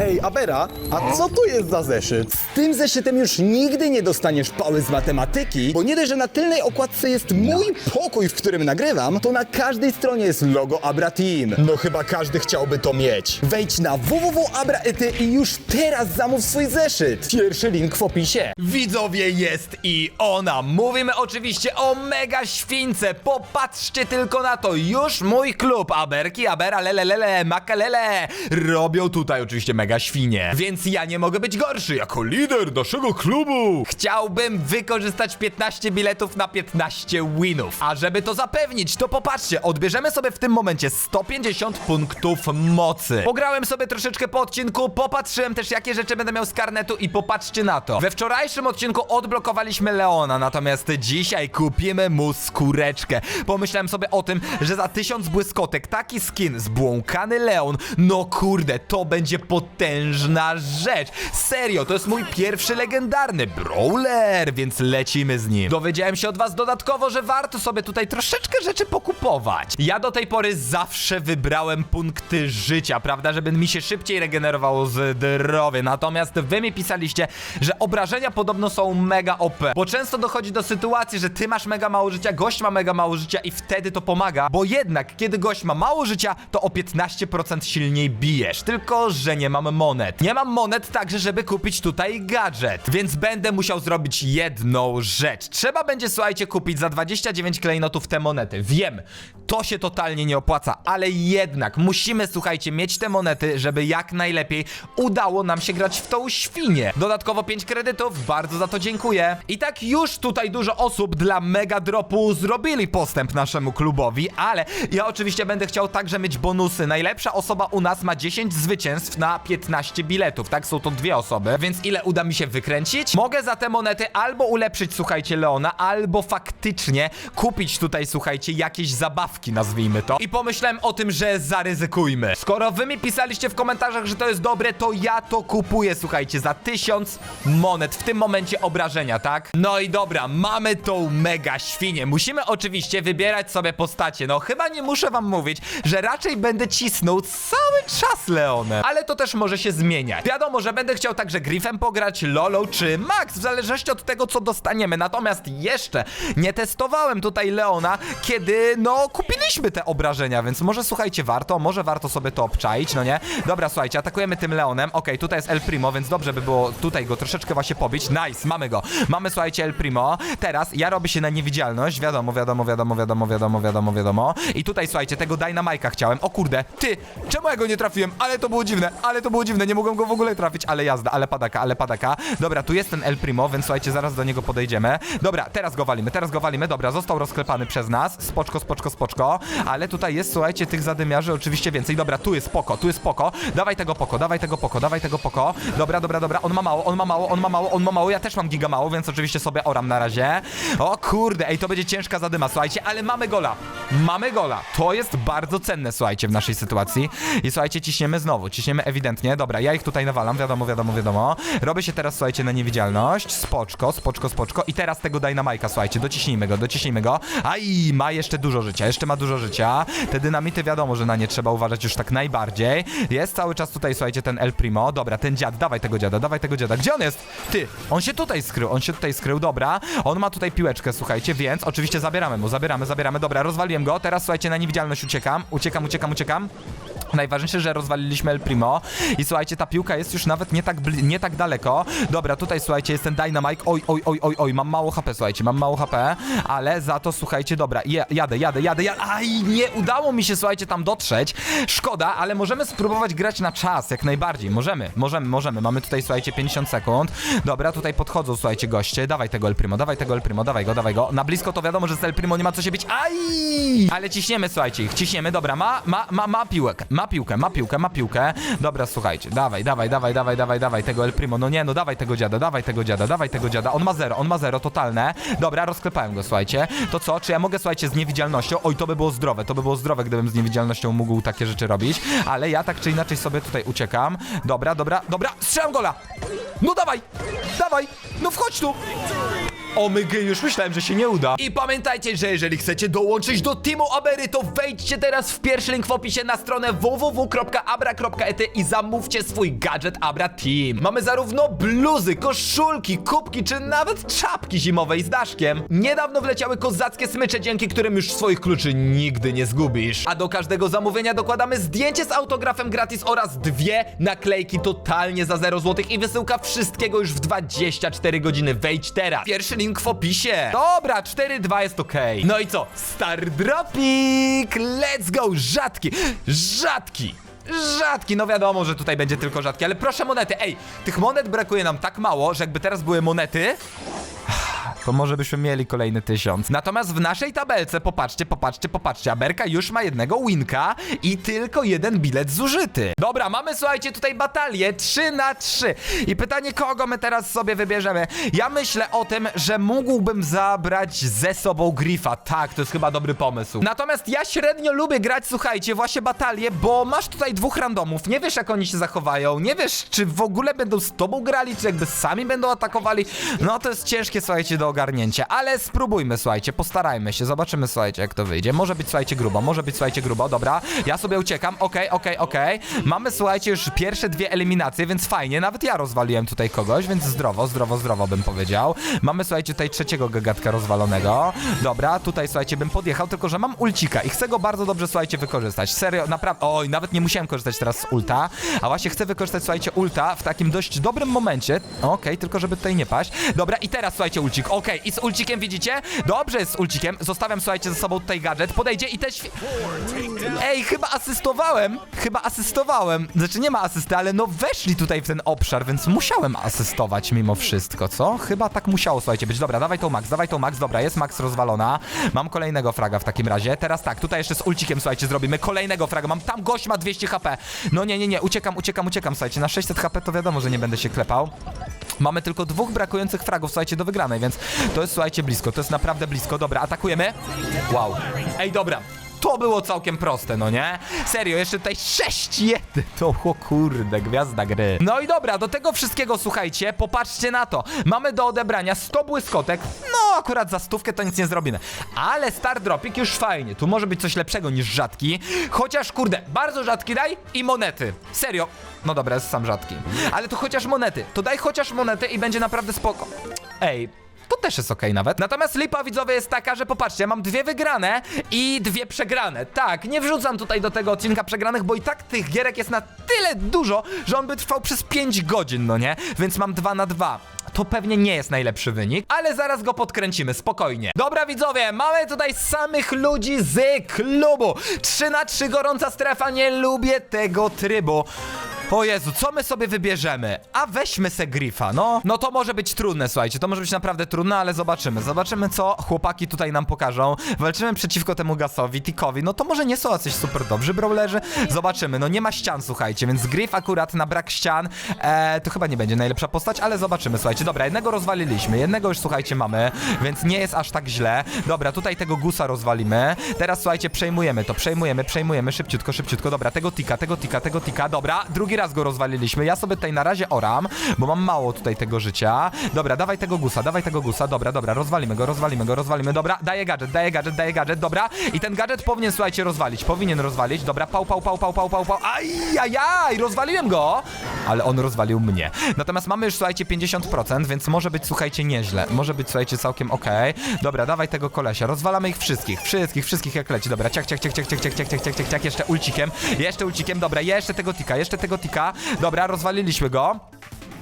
Ej, Abera, a co to jest za zeszyt? Z tym zeszytem już nigdy nie dostaniesz pały z matematyki, bo nie dość, że na tylnej okładce jest mój pokój, w którym nagrywam, to na każdej stronie jest logo Abra Team. No chyba każdy chciałby to mieć. Wejdź na www.abraety i już teraz zamów swój zeszyt. Pierwszy link w opisie. Widzowie jest i ona. Mówimy oczywiście o mega śwince. Popatrzcie tylko na to. Już mój klub Aberki, Abera, lelelele, makalele robią tutaj oczywiście mega świnie. Więc ja nie mogę być gorszy jako lider naszego klubu. Chciałbym wykorzystać 15 biletów na 15 winów. A żeby to zapewnić, to popatrzcie, odbierzemy sobie w tym momencie 150 punktów mocy. Pograłem sobie troszeczkę po odcinku, popatrzyłem też jakie rzeczy będę miał z karnetu i popatrzcie na to. We wczorajszym odcinku odblokowaliśmy Leona, natomiast dzisiaj kupimy mu skóreczkę. Pomyślałem sobie o tym, że za 1000 błyskotek taki skin zbłąkany Leon, no kurde, to będzie potężna rzecz. Serio, to jest mój pierwszy legendarny brawler, więc lecimy z nim. Dowiedziałem się od was dodatkowo, że warto sobie tutaj troszeczkę rzeczy pokupować. Ja do tej pory zawsze wybrałem punkty życia, prawda, żeby mi się szybciej regenerowało zdrowie. Natomiast wy mi pisaliście, że obrażenia podobno są mega OP, bo często dochodzi do sytuacji, że ty masz mega mało życia, gość ma mega mało życia i wtedy to pomaga, bo jednak kiedy gość ma mało życia, to o 15% silniej bijesz. Tylko, że nie mam monet. Nie mam monet także, żeby kupić tutaj gadżet, więc będę musiał zrobić jedną rzecz. Trzeba będzie, słuchajcie, kupić za 29 klejnotów te monety. Wiem, to się totalnie nie opłaca, ale jednak musimy, słuchajcie, mieć te monety, żeby jak najlepiej udało nam się grać w tą świnię. Dodatkowo 5 kredytów, bardzo za to dziękuję. I tak już tutaj dużo osób dla mega dropu zrobili postęp naszemu klubowi, ale ja oczywiście będę chciał także mieć bonusy. Najlepsza osoba u nas ma 10 zwycięstw na 15 biletów, tak? Są to dwie osoby, więc ile uda mi się wykręcić? Mogę za te monety albo ulepszyć, słuchajcie, Leona, albo faktycznie kupić tutaj, słuchajcie, jakieś zabawki, nazwijmy to. I pomyślałem o tym, że zaryzykujmy. Skoro wy mi pisaliście w komentarzach, że to jest dobre, to ja to kupuję, słuchajcie, za 1000 monet. W tym momencie obrażenia, tak? No i dobra, mamy tą mega świnię. Musimy oczywiście wybierać sobie postacie. No chyba nie muszę wam mówić, że raczej będę cisnął cały czas Leonem. Ale to też może się zmieniać. Wiadomo, że będę chciał także Griffem pograć, Lolo czy Max, w zależności od tego, co dostaniemy. Natomiast jeszcze nie testowałem tutaj Leona, kiedy, no, kupiliśmy te obrażenia, więc może słuchajcie, warto, może warto sobie to obczaić, no nie? Dobra, słuchajcie, atakujemy tym Leonem. Okej, tutaj jest El Primo, więc dobrze by było tutaj go troszeczkę właśnie pobić. Nice, mamy go. Mamy, słuchajcie, El Primo. Teraz ja robię się na niewidzialność. Wiadomo, wiadomo, wiadomo, wiadomo, wiadomo, wiadomo, wiadomo. I tutaj, słuchajcie, tego Dynamike'a chciałem. O kurde, ty, czemu ja go nie trafiłem? Ale to było dziwne, ale to było dziwne, nie mogłem go w ogóle trafić, ale jazda, ale padaka, ale padaka. Dobra, tu jest ten El Primo, więc słuchajcie, zaraz do niego podejdziemy. Dobra, teraz go walimy, teraz go walimy. Dobra, został rozklepany przez nas. Spoczko, spoczko, spoczko. Ale tutaj jest, słuchajcie, tych zadymiarzy oczywiście więcej. Dobra, tu jest poko, tu jest poko. Dawaj tego poko, dawaj tego poko, dawaj tego poko. Dobra, dobra, dobra. On ma mało, on ma mało, on ma mało, on ma mało. Ja też mam giga mało, więc oczywiście sobie oram na razie. O kurde, ej, to będzie ciężka zadyma, słuchajcie, ale mamy gola. Mamy gola. To jest bardzo cenne, słuchajcie, w naszej sytuacji. I słuchajcie, ciśniemy znowu, ciśniemy ewidentnie. Dobra, ja ich tutaj nawalam, wiadomo, wiadomo, wiadomo. Robię się teraz, słuchajcie, na niewidzialność. Spoczko, spoczko, spoczko. I teraz tego Dynamike'a, słuchajcie, dociśnijmy go, dociśnijmy go. Aj, ma jeszcze dużo życia, jeszcze ma dużo życia. Te dynamity wiadomo, że na nie trzeba uważać już tak najbardziej. Jest cały czas tutaj, słuchajcie, ten El Primo. Dobra, ten dziad, dawaj tego dziada, dawaj tego dziada. Gdzie on jest? Ty, on się tutaj skrył, on się tutaj skrył, dobra. On ma tutaj piłeczkę, słuchajcie, więc oczywiście zabieramy mu, zabieramy, zabieramy. Dobra, rozwaliłem go. Teraz, słuchajcie, na niewidzialność uciekam. Uciekam, uciekam, uciekam. Najważniejsze, że rozwaliliśmy El Primo i słuchajcie, ta piłka jest już nawet nie tak, nie tak daleko. Dobra, tutaj słuchajcie, jest ten Dynamite. Oj, oj, oj, oj, oj, mam mało HP, słuchajcie, mam mało HP, ale za to słuchajcie, dobra, je, jadę, jadę, jadę, jadę. Aj, nie udało mi się, słuchajcie, tam dotrzeć. Szkoda, ale możemy spróbować grać na czas, jak najbardziej. Możemy, możemy, możemy. Mamy tutaj, słuchajcie, 50 sekund. Dobra, tutaj podchodzą, słuchajcie, goście. Dawaj tego El Primo, dawaj tego El Primo, dawaj go, dawaj go. Na blisko to wiadomo, że z El Primo nie ma co się bić. Aj! Ale ciśniemy, słuchajcie, ciśniemy. Dobra, ma, ma, ma, ma piłek, ma piłkę, ma piłkę, ma piłkę. Dobra, słuchajcie, dawaj, dawaj, dawaj, dawaj, dawaj, dawaj tego El Primo. No nie, no dawaj tego dziada, dawaj tego dziada, dawaj tego dziada. On ma zero, on ma zero, totalne. Dobra, rozklepałem go, słuchajcie. To co, czy ja mogę, słuchajcie, z niewidzialnością? Oj, to by było zdrowe, to by było zdrowe, gdybym z niewidzialnością mógł takie rzeczy robić. Ale ja tak czy inaczej sobie tutaj uciekam. Dobra, dobra, dobra, strzelam gola! No dawaj, dawaj, no wchodź tu! O my gy, już myślałem, że się nie uda. I pamiętajcie, że jeżeli chcecie dołączyć do Teamu Abery, to wejdźcie teraz w pierwszy link w opisie na stronę www.abra.et i zamówcie swój gadżet Abra Team. Mamy zarówno bluzy, koszulki, kubki, czy nawet czapki zimowej z daszkiem. Niedawno wleciały kozackie smycze, dzięki którym już swoich kluczy nigdy nie zgubisz. A do każdego zamówienia dokładamy zdjęcie z autografem gratis oraz dwie naklejki totalnie za 0 zł i wysyłka wszystkiego już w 24 godziny. Wejdź teraz. Pierwszy link w opisie. Dobra, 4-2 jest ok. No i co? Star Dropik! Let's go! Rzadki! Rzadki! Rzadki, no wiadomo, że tutaj będzie tylko rzadki, ale proszę monety. Ej, tych monet brakuje nam tak mało, że jakby teraz były monety, to może byśmy mieli kolejny tysiąc. Natomiast w naszej tabelce, popatrzcie, popatrzcie, popatrzcie, Aberka już ma jednego winka i tylko jeden bilet zużyty. Dobra, mamy, słuchajcie, tutaj batalię 3 na 3 I pytanie, kogo my teraz sobie wybierzemy? Ja myślę o tym, że mógłbym zabrać ze sobą Griffa. Tak, to jest chyba dobry pomysł. Natomiast ja średnio lubię grać, słuchajcie, właśnie batalię, bo masz tutaj dwóch randomów, nie wiesz jak oni się zachowają, nie wiesz czy w ogóle będą z tobą grali, czy jakby sami będą atakowali. No to jest ciężkie, słuchajcie, do ogarnięcia, ale spróbujmy, słuchajcie, postarajmy się, zobaczymy, słuchajcie, jak to wyjdzie. Może być, słuchajcie, grubo, może być, słuchajcie, grubo, dobra, ja sobie uciekam, okej, okej, okej. Mamy, słuchajcie, już pierwsze dwie eliminacje, więc fajnie, nawet ja rozwaliłem tutaj kogoś, więc zdrowo, zdrowo, zdrowo bym powiedział. Mamy, słuchajcie, tutaj trzeciego gagatka rozwalonego. Dobra, tutaj, słuchajcie, bym podjechał, tylko że mam ulcika i chcę go bardzo dobrze, słuchajcie, wykorzystać. Serio, naprawdę, oj, nawet nie musiałem korzystać teraz z ulta, a właśnie chcę wykorzystać, słuchajcie, ulta w takim dość dobrym momencie. Okej, tylko żeby tutaj nie paść. Dobra, i teraz, słuchajcie, ulcik, okej, i z ulcikiem widzicie? Dobrze jest z ulcikiem, zostawiam, słuchajcie, ze sobą tutaj gadżet, podejdzie i też... Ej, chyba asystowałem, chyba asystowałem, znaczy nie ma asysty, ale no weszli tutaj w ten obszar, więc musiałem asystować mimo wszystko, co? Chyba tak musiało, słuchajcie, być. Dobra, dawaj tą Max, dawaj tą Max, dobra, jest Max rozwalona, mam kolejnego fraga w takim razie, teraz tak, tutaj jeszcze z ulcikiem, słuchajcie, zrobimy kolejnego fraga, mam, tam gość ma 200 HP, no nie, nie, nie, uciekam, uciekam, uciekam, słuchajcie, na 600 HP to wiadomo, że nie będę się klepał. Mamy tylko dwóch brakujących fragów, słuchajcie, do wygranej, więc to jest, słuchajcie, blisko, to jest naprawdę blisko. Dobra, atakujemy. Wow. Ej, dobra. To było całkiem proste, no nie? Serio, jeszcze tutaj 6-1. To, o kurde, gwiazda gry. No i dobra, do tego wszystkiego, słuchajcie, popatrzcie na to. Mamy do odebrania 100 błyskotek. No, akurat za stówkę to nic nie zrobimy. Ale Star Dropik już fajnie. Tu może być coś lepszego niż rzadki. Chociaż, kurde, bardzo rzadki daj i monety. Serio. No dobra, jest sam rzadki. Ale tu chociaż monety. To daj chociaż monety i będzie naprawdę spoko. Ej, to też jest okej nawet. Natomiast lipa widzowie jest taka, że popatrzcie, mam dwie wygrane i dwie przegrane. Tak, nie wrzucam tutaj do tego odcinka przegranych, bo i tak tych gierek jest na tyle dużo, że on by trwał przez 5 godzin, no nie? Więc mam dwa na dwa. To pewnie nie jest najlepszy wynik, ale zaraz go podkręcimy, spokojnie. Dobra widzowie, mamy tutaj samych ludzi z klubu. 3 na 3 gorąca strefa, nie lubię tego trybu. O Jezu, co my sobie wybierzemy? A weźmy se Griffa, no. No to może być trudne, słuchajcie, to może być naprawdę trudne, ale zobaczymy. Zobaczymy, co chłopaki tutaj nam pokażą. Walczymy przeciwko temu Gasowi, Tikowi, no to może nie są jacyś super dobrzy brawlerzy. Zobaczymy, no nie ma ścian, słuchajcie, więc Griff akurat na brak ścian, e, to chyba nie będzie najlepsza postać, ale zobaczymy, słuchajcie. Dobra, jednego rozwaliliśmy, jednego już, słuchajcie, mamy, więc nie jest aż tak źle. Dobra, tutaj tego Gusa rozwalimy. Teraz, słuchajcie, przejmujemy to, przejmujemy, przejmujemy, szybciutko, szybciutko. Dobra, tego Tika, tego Tika, tego Tika, dobra, drugi raz go rozwaliliśmy. Ja sobie tutaj na razie oram, bo mam mało tutaj tego życia. Dobra, dawaj tego gusa, dawaj tego gusa. Dobra, dobra, rozwalimy go, rozwalimy go, rozwalimy. Dobra, daję gadżet, daję gadżet, daję gadżet, dobra. I ten gadżet powinien, słuchajcie, rozwalić. Powinien rozwalić. Dobra, pał, pał, pał, pał, pał, pał, pał. Ajajaj, rozwaliłem go! Ale on rozwalił mnie. Natomiast mamy już, słuchajcie, 50%, więc może być, słuchajcie, nieźle. Może być, słuchajcie, całkiem okej. Dobra, dawaj tego kolesia. Rozwalamy ich wszystkich, wszystkich, wszystkich jak leci. Dobra, ciach, ciach, ciach, ciach, ciach, ciach, ciach, jeszcze ulcikiem, dobra, jeszcze tego tika, tika. Dobra, rozwaliliśmy go.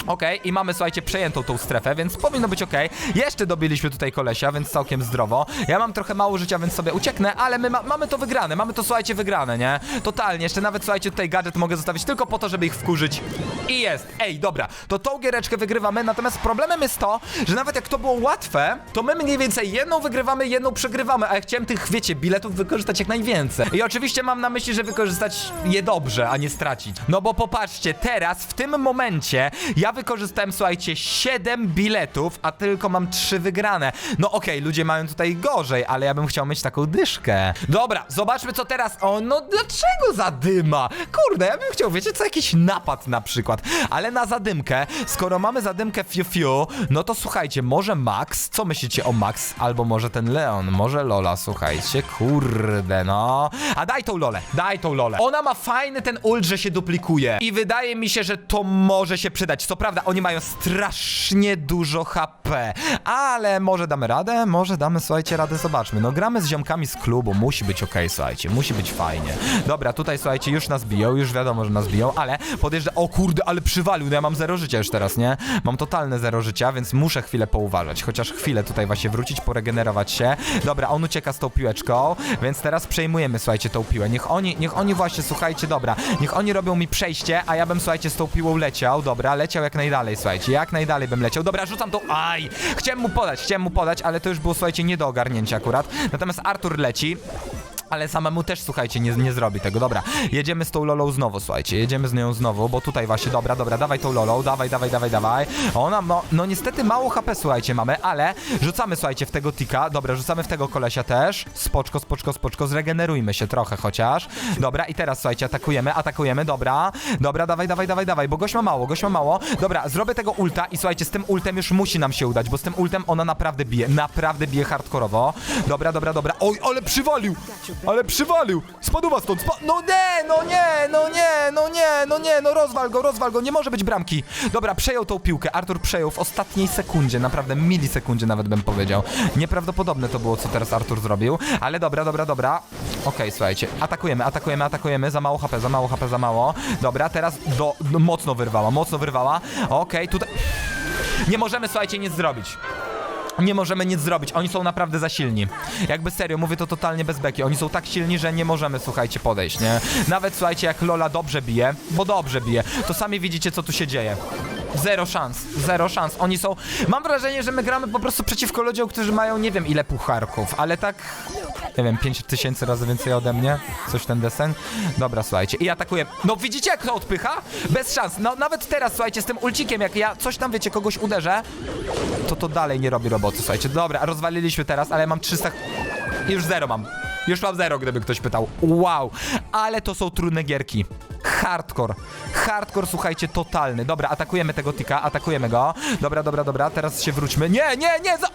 Okej, i mamy, słuchajcie, przejętą tą strefę, więc powinno być okej. Jeszcze dobiliśmy tutaj kolesia, więc całkiem zdrowo. Ja mam trochę mało życia, więc sobie ucieknę, ale my ma mamy to wygrane, mamy to, słuchajcie, wygrane, nie? Totalnie, jeszcze nawet, słuchajcie, tutaj gadżet mogę zostawić tylko po to, żeby ich wkurzyć. I jest. Ej, dobra, to tą giereczkę wygrywamy, natomiast problemem jest to, że nawet jak to było łatwe, to my mniej więcej jedną wygrywamy, jedną przegrywamy, a ja chciałem tych, wiecie, biletów wykorzystać jak najwięcej. I oczywiście mam na myśli, że wykorzystać je dobrze, a nie stracić. No bo popatrzcie, teraz, w tym momencie, ja Ja wykorzystałem, słuchajcie, 7 biletów, a tylko mam 3 wygrane. No okej, ludzie mają tutaj gorzej, ale ja bym chciał mieć taką dyszkę. Dobra, zobaczmy co teraz. O, no dlaczego zadyma? Kurde, ja bym chciał, wiecie co, jakiś napad na przykład. Ale na zadymkę, skoro mamy zadymkę fiu fiu, no to słuchajcie, może Max? Co myślicie o Max? Albo może ten Leon, może Lola, słuchajcie, kurde, no. A daj tą Lolę, daj tą Lolę. Ona ma fajny ten ult, że się duplikuje. I wydaje mi się, że to może się przydać. Co prawda, oni mają strasznie dużo HP, ale może damy radę? Może damy, słuchajcie, radę, zobaczmy. No gramy z ziomkami z klubu, musi być okej, słuchajcie, musi być fajnie. Dobra, tutaj, słuchajcie, już nas biją, już wiadomo, że nas biją, ale podjeżdża... O kurde, ale przywalił, no ja mam zero życia już teraz, nie? Mam totalne zero życia, więc muszę chwilę pouważać, chociaż chwilę tutaj właśnie wrócić, poregenerować się. Dobra, on ucieka z tą piłeczką, więc teraz przejmujemy, słuchajcie, tą piłę. Niech oni, niech oni właśnie, słuchajcie, dobra, niech oni robią mi przejście, a ja bym, słuchajcie, z tą piłą leciał, dobra, leciał jak najdalej, słuchajcie, jak najdalej bym leciał. Dobra, rzucam tą... Aj! Chciałem mu podać, chciałem mu podać, ale to już było, słuchajcie, nie do ogarnięcia akurat. Natomiast Artur leci. Ale samemu też, słuchajcie, nie, nie zrobi tego. Dobra, jedziemy z tą Lolą znowu, słuchajcie, jedziemy z nią znowu, bo tutaj właśnie, dobra, dobra, dawaj tą Lolą, dawaj, dawaj, dawaj, dawaj. Ona, no, no niestety mało HP, słuchajcie, mamy, ale rzucamy, słuchajcie, w tego tika, dobra, rzucamy w tego kolesia też. Spoczko, spoczko, spoczko, zregenerujmy się trochę chociaż. Dobra, i teraz, słuchajcie, atakujemy, atakujemy, dobra, dobra, dawaj, dawaj, dawaj, dawaj, bo gość ma mało, gość ma mało. Dobra, zrobię tego ulta i słuchajcie, z tym ultem już musi nam się udać, bo z tym ultem ona naprawdę bije, naprawdę bije hardkorowo. Dobra, dobra, dobra, oj, ale przywalił, ale przywalił, spadł stąd, spa no nie, no nie, no nie, no nie, no nie, no rozwal go, rozwal go, nie może być bramki. Dobra, przejął tą piłkę, Artur przejął w ostatniej sekundzie, naprawdę milisekundzie nawet bym powiedział. Nieprawdopodobne to było, co teraz Artur zrobił, ale dobra, dobra, dobra. Okej, słuchajcie, atakujemy, atakujemy, atakujemy, za mało HP, za mało HP, za mało. Dobra, teraz do, no, mocno wyrwała, mocno wyrwała. Okej, tutaj... Nie możemy, słuchajcie, nic zrobić. Nie możemy nic zrobić, oni są naprawdę za silni. Jakby serio, mówię to totalnie bez beki. Oni są tak silni, że nie możemy, słuchajcie, podejść, nie? Nawet słuchajcie, jak Lola dobrze bije, bo dobrze bije, to sami widzicie, co tu się dzieje. Zero szans, zero szans. Oni są. Mam wrażenie, że my gramy po prostu przeciwko ludziom, którzy mają nie wiem ile pucharków, ale tak. Nie wiem, 5 tysięcy razy więcej ode mnie. Coś ten desen. Dobra, słuchajcie. I atakuję. No widzicie, jak to odpycha? Bez szans. No nawet teraz, słuchajcie, z tym ulcikiem, jak ja coś tam, wiecie, kogoś uderzę, to to dalej nie robi roboty, słuchajcie. Dobra, rozwaliliśmy teraz, ale mam 300... I już zero mam. Już mam zero, gdyby ktoś pytał. Wow, ale to są trudne gierki. Hardcore. Hardcore, słuchajcie, totalny. Dobra, atakujemy tego tika, atakujemy go. Dobra, dobra, dobra, teraz się wróćmy. Nie, nie, nie, za...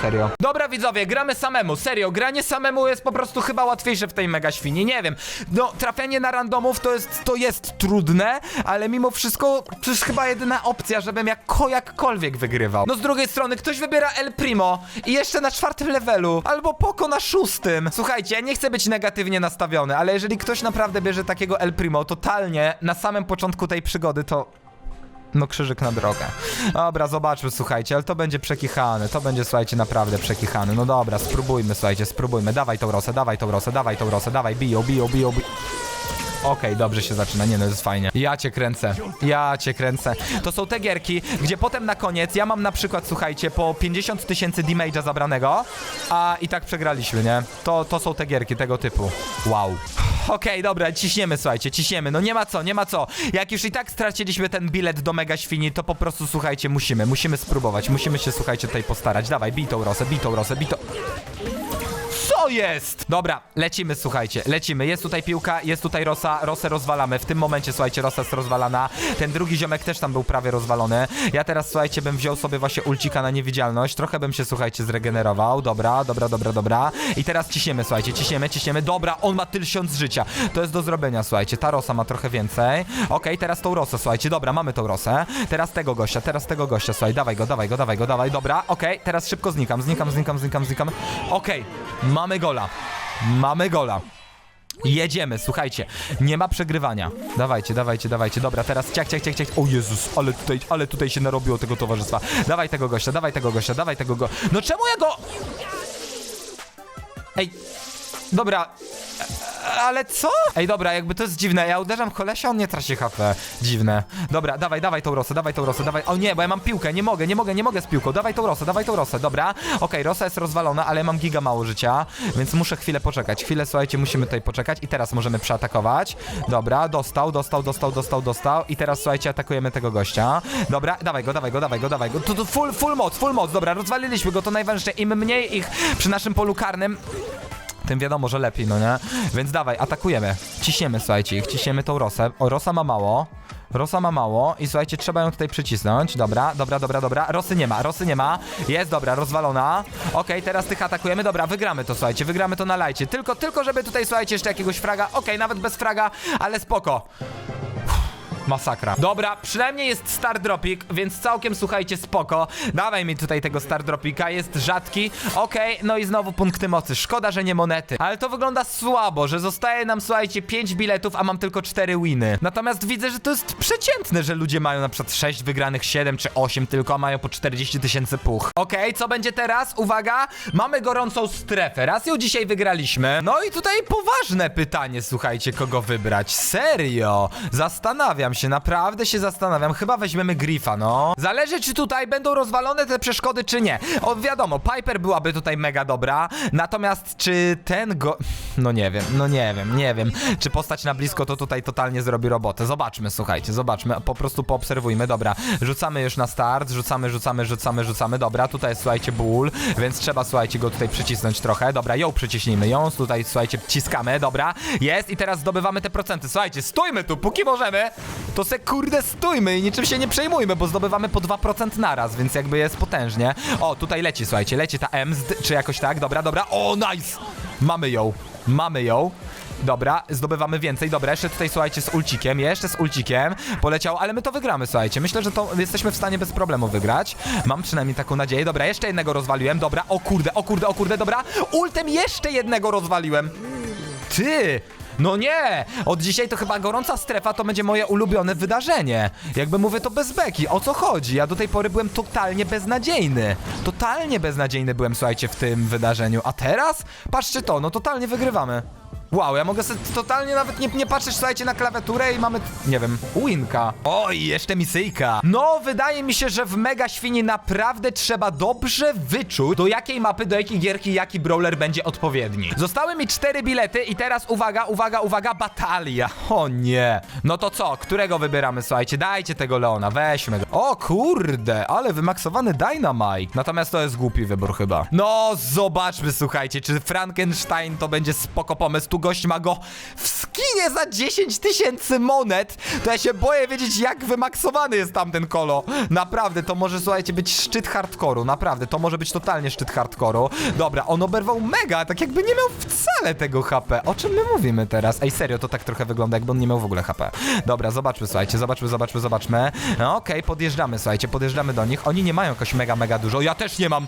Serio. Dobra widzowie, gramy samemu, serio, granie samemu jest po prostu chyba łatwiejsze w tej mega świni, nie wiem. No, trafianie na randomów to jest, to jest trudne, ale mimo wszystko to jest chyba jedyna opcja, żebym jako, jakkolwiek wygrywał. No z drugiej strony, ktoś wybiera El Primo i jeszcze na czwartym levelu, albo Poko na szóstym. Słuchajcie, ja nie chcę być negatywnie nastawiony, ale jeżeli ktoś naprawdę bierze takiego El Primo totalnie na samym początku tej przygody, to no krzyżyk na drogę. Dobra, zobaczmy, słuchajcie, ale to będzie przekichane, to będzie, słuchajcie, naprawdę przekichane. No dobra, spróbujmy, słuchajcie, spróbujmy. Dawaj tą rosę, dawaj tą rosę, dawaj tą rosę, dawaj, biją, biją, biją, biją. Okej, dobrze się zaczyna, nie no, jest fajnie. Ja cię kręcę, ja cię kręcę. To są te gierki, gdzie potem na koniec ja mam na przykład, słuchajcie, po 50 tysięcy damage'a zabranego, a i tak przegraliśmy, nie? To, to są te gierki tego typu. Wow. Okej, dobra, ciśniemy, słuchajcie, ciśniemy. No nie ma co, nie ma co. Jak już i tak straciliśmy ten bilet do Mega Świni, to po prostu, słuchajcie, musimy, musimy spróbować. Musimy się, słuchajcie, tutaj postarać. Dawaj, bij tą rosę, bij tą rosę, bij jest? Dobra, lecimy, słuchajcie, lecimy. Jest tutaj piłka, jest tutaj Rosa, Rosę rozwalamy. W tym momencie, słuchajcie, Rosa jest rozwalana. Ten drugi ziomek też tam był prawie rozwalony. Ja teraz, słuchajcie, bym wziął sobie właśnie ulcika na niewidzialność. Trochę bym się, słuchajcie, zregenerował. Dobra, dobra, dobra, dobra. I teraz ciśniemy, słuchajcie, ciśniemy, ciśniemy. Dobra, on ma tysiąc życia. To jest do zrobienia, słuchajcie. Ta Rosa ma trochę więcej. Okej, teraz tą Rosę, słuchajcie. Dobra, mamy tą Rosę. Teraz tego gościa, teraz tego gościa, słuchaj. Dawaj go, dawaj go, dawaj go, dawaj. Dobra, okej, teraz szybko znikam, znikam, znikam, znikam, znikam. Okej, mamy gola. Mamy gola. Jedziemy, słuchajcie, nie ma przegrywania. Dawajcie, dawajcie, dawajcie. Dobra, teraz ciach, ciach, ciach, ciach. O Jezus, ale tutaj, ale tutaj się narobiło tego towarzystwa. Dawaj tego gościa, dawaj tego gościa, dawaj tego go. No czemu ja go... Ej, dobra. Ale co? Ej, dobra, jakby to jest dziwne. Ja uderzam kolesia, on nie traci HP. Dziwne. Dobra, dawaj, dawaj tą rosę, dawaj tą rosę, dawaj. O nie, bo ja mam piłkę, nie mogę, nie mogę, nie mogę z piłką. Dawaj tą rosę, dawaj tą rosę, dobra. Okej, rosa jest rozwalona, ale ja mam giga mało życia, więc muszę chwilę poczekać. Chwilę, słuchajcie, musimy tutaj poczekać i teraz możemy przeatakować. Dobra, dostał, dostał, dostał, dostał, dostał i teraz, słuchajcie, atakujemy tego gościa. Dobra, dawaj go, dawaj go, dawaj go, dawaj go. Full, full moc, full moc, dobra, rozwaliliśmy go, to najważniejsze. Im mniej ich przy naszym polu karnym, tym wiadomo, że lepiej, no nie? Więc dawaj, atakujemy. Ciśniemy, słuchajcie, ich ciśniemy tą Rosę. O, Rosa ma mało. Rosa ma mało i słuchajcie, trzeba ją tutaj przycisnąć. Dobra, dobra, dobra, dobra. Rosy nie ma, Rosy nie ma. Jest, dobra, rozwalona. Okej, teraz tych atakujemy. Dobra, wygramy to, słuchajcie, wygramy to na lajcie. Tylko, tylko żeby tutaj, słuchajcie, jeszcze jakiegoś fraga. Okej, nawet bez fraga, ale spoko. Masakra. Dobra, przynajmniej jest Star Dropik, więc całkiem słuchajcie, spoko. Dawaj mi tutaj tego Star Dropika, jest rzadki. Okej, no i znowu punkty mocy. Szkoda, że nie monety. Ale to wygląda słabo, że zostaje nam, słuchajcie, 5 biletów, a mam tylko 4 winy. Natomiast widzę, że to jest przeciętne, że ludzie mają na przykład 6 wygranych, 7 czy 8 tylko, a mają po 40 tysięcy puch. Okej, co będzie teraz? Uwaga, mamy gorącą strefę. Raz ją dzisiaj wygraliśmy. No i tutaj poważne pytanie, słuchajcie, kogo wybrać. Serio? Zastanawiam się, naprawdę się zastanawiam. Chyba weźmiemy Griffa, no. Zależy, czy tutaj będą rozwalone te przeszkody, czy nie. O, wiadomo, Piper byłaby tutaj mega dobra, natomiast czy ten go... No nie wiem, no nie wiem, nie wiem. Czy postać na blisko to tutaj totalnie zrobi robotę. Zobaczmy, słuchajcie, zobaczmy, po prostu poobserwujmy. Dobra, rzucamy już na start, rzucamy, rzucamy, rzucamy, rzucamy. Dobra, tutaj jest, słuchajcie, ból, więc trzeba, słuchajcie, go tutaj przycisnąć trochę. Dobra, ją przyciśnijmy, ją tutaj, słuchajcie, wciskamy, dobra. Jest i teraz zdobywamy te procenty. Słuchajcie, stójmy tu, póki możemy, to se kurde stójmy i niczym się nie przejmujmy, bo zdobywamy po 2% naraz, więc jakby jest potężnie. O, tutaj leci, słuchajcie, leci ta M, czy jakoś tak, dobra, dobra. O, nice! Mamy ją, mamy ją. Dobra, zdobywamy więcej. Dobra, jeszcze tutaj słuchajcie z ulcikiem, jeszcze z ulcikiem poleciał, ale my to wygramy, słuchajcie. Myślę, że to jesteśmy w stanie bez problemu wygrać. Mam przynajmniej taką nadzieję. Dobra, jeszcze jednego rozwaliłem. Dobra, o kurde, o kurde, o kurde, dobra. Ultem jeszcze jednego rozwaliłem. Ty! No nie! Od dzisiaj to chyba gorąca strefa to będzie moje ulubione wydarzenie. Jakby mówię to bez beki. O co chodzi? Ja do tej pory byłem totalnie beznadziejny. Totalnie beznadziejny byłem, słuchajcie, w tym wydarzeniu. A teraz? Patrzcie to, no totalnie wygrywamy. Wow, ja mogę sobie totalnie nawet nie, nie patrzeć, słuchajcie, na klawiaturę i mamy, nie wiem, winka. Oj, jeszcze misyjka. No, wydaje mi się, że w Mega Świni naprawdę trzeba dobrze wyczuć, do jakiej mapy, do jakiej gierki, jaki brawler będzie odpowiedni. Zostały mi cztery bilety i teraz uwaga, uwaga, uwaga, batalia. O nie. No to co, którego wybieramy, słuchajcie? Dajcie tego Leona, weźmy go. O kurde, ale wymaksowany Dynamite. Natomiast to jest głupi wybór chyba. No, zobaczmy, słuchajcie, czy Frankenstein to będzie spoko pomysł. Tu gość ma go w skinie za 10 tysięcy monet. To ja się boję wiedzieć, jak wymaksowany jest tamten kolo. Naprawdę, to może, słuchajcie, być szczyt hardkoru. Naprawdę, to może być totalnie szczyt hardkoru. Dobra, on oberwał mega, tak jakby nie miał wcale tego HP. O czym my mówimy teraz? Ej, serio, to tak trochę wygląda, jakby on nie miał w ogóle HP. Dobra, zobaczmy, słuchajcie, zobaczmy, zobaczmy, zobaczmy. No, okej, podjeżdżamy, słuchajcie, podjeżdżamy do nich. Oni nie mają jakoś mega, mega dużo. Ja też nie mam.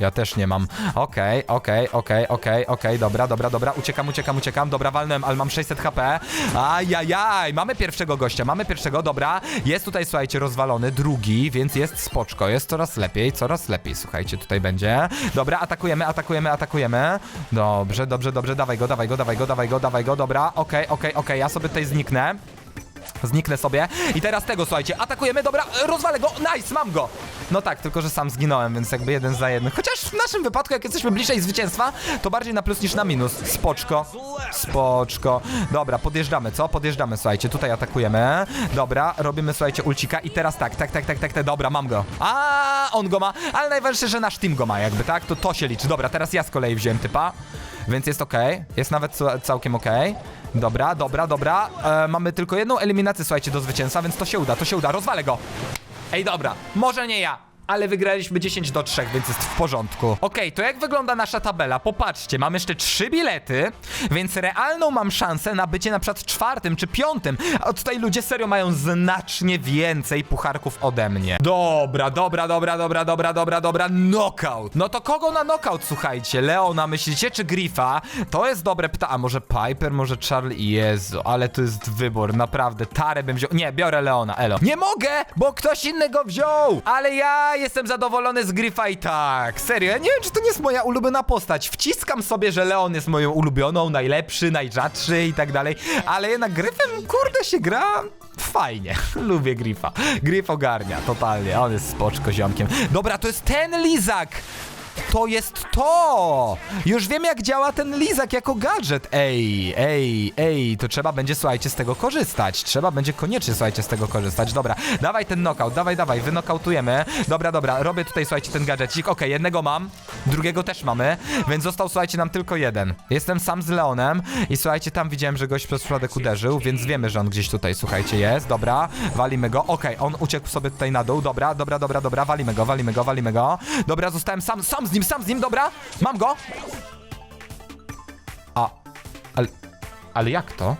Ja też nie mam. Okej, okej, okej, okej, okej, dobra, dobra, dobra. Uciekam, uciekam, uciekam. Dobra, walnąłem, ale mam 600 HP. Ajajaj, mamy pierwszego gościa, mamy pierwszego, dobra. Jest tutaj, słuchajcie, rozwalony, drugi, więc jest spoczko, jest coraz lepiej, coraz lepiej, słuchajcie, tutaj będzie. Dobra, atakujemy, atakujemy, atakujemy. Dobrze, dobrze, dobrze, dawaj go, dawaj go, dawaj go, dawaj go, dawaj go, dobra. Okej, okej, okej, ja sobie tutaj zniknę. Zniknę sobie. I teraz tego, słuchajcie, atakujemy, dobra, rozwalę go, nice, mam go. No tak, tylko że sam zginąłem, więc jakby jeden za jeden. Chociaż w naszym wypadku, jak jesteśmy bliżej zwycięstwa, to bardziej na plus niż na minus. Spoczko. Spoczko. Dobra, podjeżdżamy, co? Podjeżdżamy, słuchajcie, tutaj atakujemy. Dobra, robimy, słuchajcie, ulcika i teraz tak, tak, tak, tak, tak, tak, dobra, mam go. A, on go ma, ale najważniejsze, że nasz team go ma, jakby, tak? To to się liczy. Dobra, teraz ja z kolei wziąłem typa, więc jest okej. Jest nawet ca- całkiem okej. Dobra, dobra, dobra. E, mamy tylko jedną eliminację, słuchajcie, do zwycięstwa, więc to się uda, to się uda. Rozwalę go. Ej, dobra, może nie ja. Ale wygraliśmy 10 do 3, więc jest w porządku. Okej, to jak wygląda nasza tabela? Popatrzcie, mam jeszcze 3 bilety, więc realną mam szansę na bycie na przykład czwartym czy piątym. A tutaj ludzie serio mają znacznie więcej pucharków ode mnie. Dobra, dobra, dobra, dobra, dobra, dobra, dobra. Knockout. No to kogo na knockout, słuchajcie? Leona myślicie, czy Griffa? To jest dobre pytanie. A może Piper, może Charlie? Jezu, ale to jest wybór, naprawdę. Tarę bym wziął. Nie, biorę Leona, elo. Nie mogę, bo ktoś innego wziął! Ale ja jestem zadowolony z Gryfa i tak. Serio, ja nie wiem, czy to nie jest moja ulubiona postać. Wciskam sobie, że Leon jest moją ulubioną, najlepszy, najrzadszy i tak dalej, ale jednak Gryfem, kurde, się gra fajnie. Lubię Grifa. Gryf ogarnia, totalnie. On jest spoczko ziomkiem. Dobra, to jest ten lizak! To jest to! Już wiem jak działa ten lizak jako gadżet. Ej, ej, ej, to trzeba będzie, słuchajcie, z tego korzystać. Trzeba będzie koniecznie, słuchajcie, z tego korzystać. Dobra, dawaj ten knockout, dawaj, dawaj, wynokautujemy. Dobra, dobra, robię tutaj, słuchajcie, ten gadżecik. Okej, jednego mam, drugiego też mamy, więc został, słuchajcie, nam tylko jeden. Jestem sam z Leonem i słuchajcie, tam widziałem, że gość przez przypadek uderzył, więc wiemy, że on gdzieś tutaj, słuchajcie, jest. Dobra, walimy go. Okej, on uciekł sobie tutaj na dół. Dobra, dobra, dobra, dobra, walimy go, walimy go, walimy go. Dobra, zostałem sam, sam z nim, sam z nim, dobra, mam go. A, ale, ale jak to?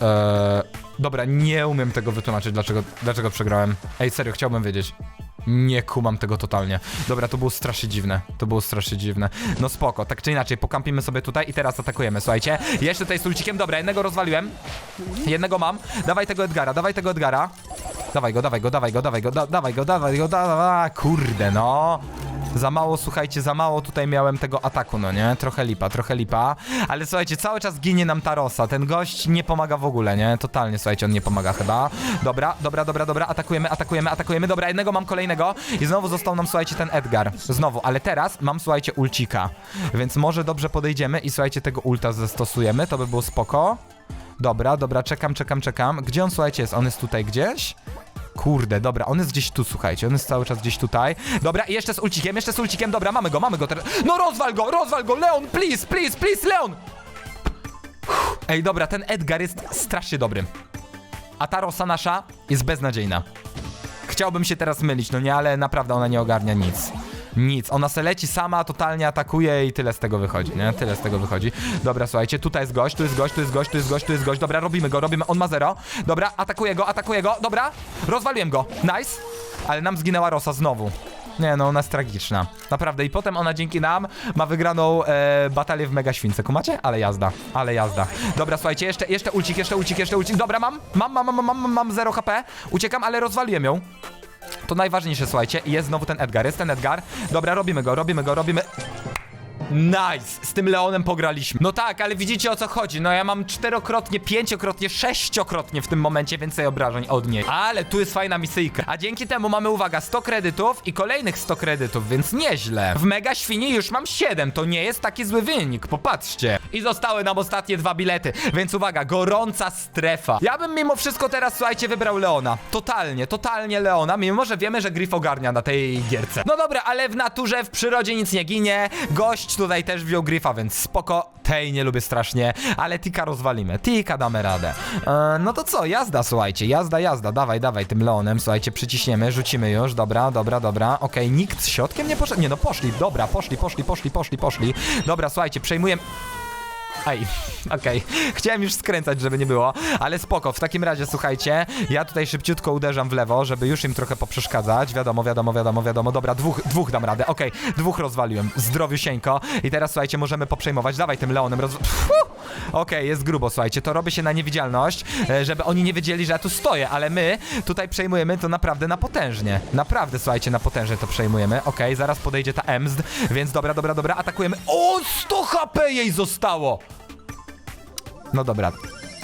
Eee, dobra, nie umiem tego wytłumaczyć, dlaczego, dlaczego przegrałem. Ej, serio, chciałbym wiedzieć. Nie kumam tego totalnie. Dobra, to było strasznie dziwne. To było strasznie dziwne. No spoko, tak czy inaczej, pokampimy sobie tutaj i teraz atakujemy, słuchajcie. Jeszcze tutaj z ulcikiem, dobra, jednego rozwaliłem. Jednego mam. Dawaj tego Edgara, dawaj tego Edgara. Dawaj go, dawaj go, dawaj go, dawaj go, da, dawaj go, dawaj go, dawaj, kurde, no. Za mało, słuchajcie, za mało tutaj miałem tego ataku, no nie? Trochę lipa, trochę lipa. Ale słuchajcie, cały czas ginie nam Tarosa. Ten gość nie pomaga w ogóle, nie? Totalnie, słuchajcie, on nie pomaga chyba. Dobra, dobra, dobra, dobra, atakujemy, atakujemy, atakujemy. Dobra, jednego mam kolejnego. I znowu został nam, słuchajcie, ten Edgar. Znowu, ale teraz mam, słuchajcie, ulcika. Więc może dobrze podejdziemy i słuchajcie, tego ulta zastosujemy. To by było spoko. Dobra, dobra, czekam, czekam, czekam. Gdzie on, słuchajcie, jest? On jest tutaj gdzieś? Kurde, dobra, on jest gdzieś tu, słuchajcie, on jest cały czas gdzieś tutaj. Dobra, i jeszcze z ulcikiem, jeszcze z ulcikiem, dobra, mamy go, mamy go teraz. No rozwal go, rozwal go, Leon, please, please, please, Leon! Ej, dobra, ten Edgar jest strasznie dobry. A ta Rosa nasza jest beznadziejna. Chciałbym się teraz mylić, no nie, ale naprawdę ona nie ogarnia nic. Nic, ona se leci sama, totalnie atakuje i tyle z tego wychodzi, nie? Tyle z tego wychodzi. Dobra, słuchajcie, tutaj jest gość, tu jest gość, tu jest gość, tu jest gość, tu jest gość. Dobra, robimy go, robimy, on ma zero. Dobra, atakuję go, atakuję go, dobra, rozwaliłem go, nice. Ale nam zginęła Rosa znowu. Nie no, ona jest tragiczna. Naprawdę. I potem ona dzięki nam ma wygraną e, batalię w Mega Śwince. Kumacie? Ale jazda. Ale jazda. Dobra, słuchajcie, jeszcze, jeszcze ulcik, jeszcze ulcik, jeszcze ulcik. Dobra, mam, mam, mam, mam, mam, mam 0 HP. Uciekam, ale rozwaliłem ją. To najważniejsze, słuchajcie. Jest znowu ten Edgar, jest ten Edgar. Dobra, robimy go, robimy go, robimy... Nice! Z tym Leonem pograliśmy. No tak, ale widzicie o co chodzi. No ja mam czterokrotnie, pięciokrotnie, sześciokrotnie w tym momencie więcej obrażeń od niej. Ale tu jest fajna misyjka. A dzięki temu mamy, uwaga, 100 kredytów i kolejnych 100 kredytów, więc nieźle. W Mega Świni już mam 7, to nie jest taki zły wynik, popatrzcie. I zostały nam ostatnie dwa bilety, więc uwaga, gorąca strefa. Ja bym mimo wszystko teraz, słuchajcie, wybrał Leona. Totalnie, totalnie Leona, mimo że wiemy, że Griff ogarnia na tej gierce. No dobra, ale w naturze, w przyrodzie nic nie ginie. Gość tutaj też wziął Griffa, więc spoko. Tej nie lubię strasznie, ale Tika rozwalimy. Tika damy radę. E, no to co, jazda, słuchajcie, jazda, jazda. Dawaj, dawaj tym Leonem, słuchajcie, przyciśniemy, rzucimy już. Dobra, dobra, dobra. Okej, nikt z środkiem nie poszedł. Nie no, poszli, dobra, poszli, poszli, poszli, poszli, poszli. Dobra, słuchajcie, przejmujemy. Aj, okej. Chciałem już skręcać, żeby nie było, ale spoko. W takim razie, słuchajcie, ja tutaj szybciutko uderzam w lewo, żeby już im trochę poprzeszkadzać. Wiadomo, wiadomo, wiadomo, wiadomo. Dobra, dwóch, dwóch dam radę. Okej, dwóch rozwaliłem. Zdrowiusieńko. I teraz, słuchajcie, możemy poprzejmować. Dawaj tym Leonem roz... Pfu! Okej, jest grubo, słuchajcie. To robi się na niewidzialność, e, żeby oni nie wiedzieli, że ja tu stoję, ale my tutaj przejmujemy to naprawdę na potężnie. Naprawdę, słuchajcie, na potężnie to przejmujemy. Okej, zaraz podejdzie ta Emsd, więc dobra, dobra, dobra, atakujemy. O, 100 HP jej zostało! No dobra.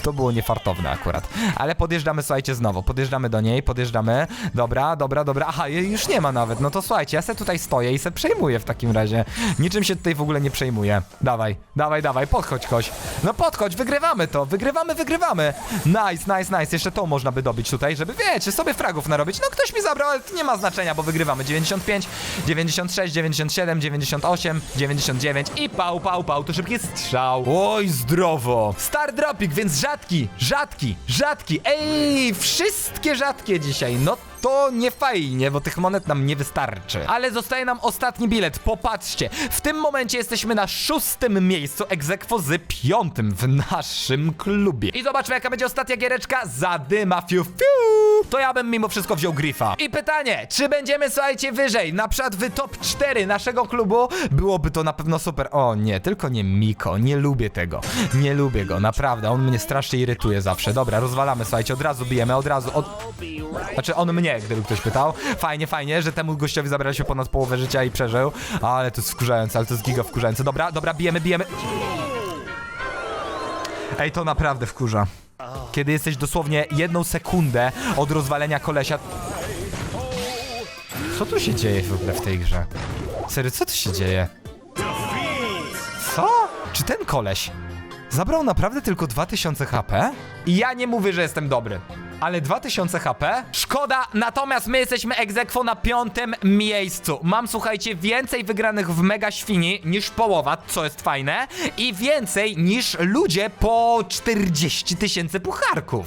To było niefartowne akurat. Ale podjeżdżamy, słuchajcie, znowu. Podjeżdżamy do niej, podjeżdżamy. Dobra, dobra, dobra. Aha, jej już nie ma nawet. No to słuchajcie, ja se tutaj stoję i se przejmuję w takim razie. Niczym się tutaj w ogóle nie przejmuję. Dawaj, dawaj, dawaj, podchodź koś. No podchodź, wygrywamy to. Wygrywamy, wygrywamy. Nice, nice, nice. Jeszcze to można by dobić tutaj, żeby, wiecie, sobie fragów narobić. No ktoś mi zabrał, ale to nie ma znaczenia, bo wygrywamy. 95, 96, 97, 98, 99 i pał, pał, pał. To szybki strzał. Oj, zdrowo. Star Dropik, więc rzadki, rzadki, rzadki. Ej, wszystkie rzadkie dzisiaj. No to nie fajnie, bo tych monet nam nie wystarczy. Ale zostaje nam ostatni bilet. Popatrzcie, w tym momencie jesteśmy na szóstym miejscu egzekwo z piątym w naszym klubie. I zobaczmy, jaka będzie ostatnia giereczka. Zadyma fiu fiu. To ja bym mimo wszystko wziął Griffa. I pytanie, czy będziemy, słuchajcie, wyżej? Na przykład w top 4 naszego klubu? Byłoby to na pewno super. O nie, tylko nie Miko. Nie lubię tego. Nie lubię go, naprawdę. On mnie strasznie irytuje zawsze. Dobra, rozwalamy, słuchajcie, od razu bijemy, od razu. Od... Znaczy, on mnie Nie, gdyby ktoś pytał. Fajnie, fajnie, że temu gościowi zabraliśmy ponad połowę życia i przeżył. Ale to jest wkurzające, ale to jest giga wkurzające. Dobra, dobra, bijemy, bijemy. Ej, to naprawdę wkurza. Kiedy jesteś dosłownie jedną sekundę od rozwalenia kolesia. Co tu się dzieje w ogóle w tej grze? Serio, co tu się dzieje? Co? Czy ten koleś zabrał naprawdę tylko 2000 HP? I ja nie mówię, że jestem dobry. Ale 2000 HP? Szkoda, natomiast my jesteśmy egzekwo na piątym miejscu. Mam, słuchajcie, więcej wygranych w Mega Świni niż połowa, co jest fajne, i więcej niż ludzie po 40 tysięcy pucharków.